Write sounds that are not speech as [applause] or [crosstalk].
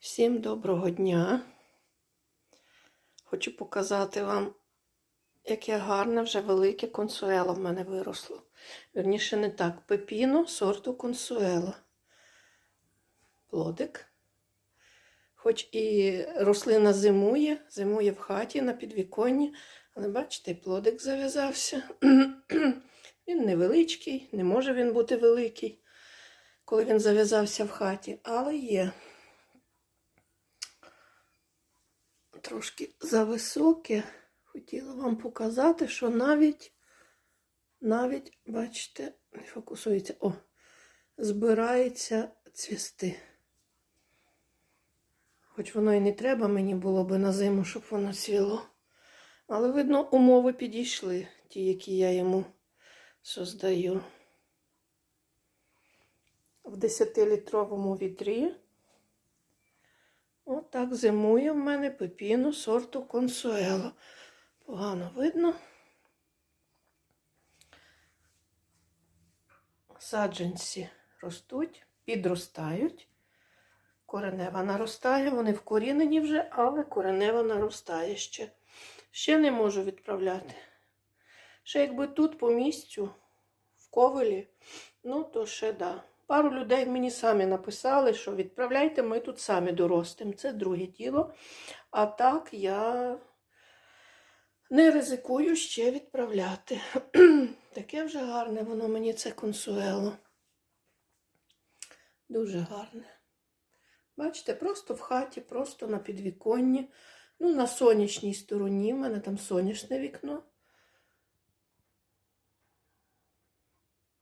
Всім доброго дня. Хочу показати вам, яке гарне вже велике консуело в мене виросло. Вірніше, не так, пепіно сорту консуело. Плодик. Хоч і рослина зимує, зимує в хаті на підвіконні, але бачите, плодик зав'язався. [clears throat] Він невеличкий, не може він бути великий, коли він зав'язався в хаті, але є. Трошки зависоке. Хотіла вам показати, що навіть, навіть, бачите, не фокусується, о, збирається цвісти. Хоч воно і не треба мені було би на зиму, щоб воно цвіло. Але, видно, умови підійшли, ті, які я йому создаю. В 10-літровому відрі Отак зимує в мене пепіно сорту консуело. Погано видно. Саджанці ростуть, підростають. Коренева наростає, вони вкорінені вже, але коренева наростає ще. Ще не можу відправляти. Ще якби тут по місцю, в ковелі, ну то ще да. Пару людей мені самі написали, що відправляйте, ми тут самі доростимо. Це друге діло. А так я не ризикую ще відправляти. [clears throat] Таке вже гарне воно мені це консуело. Дуже гарне. Бачите, просто в хаті, просто на підвіконні. Ну, на сонячній стороні. в мене там сонячне вікно.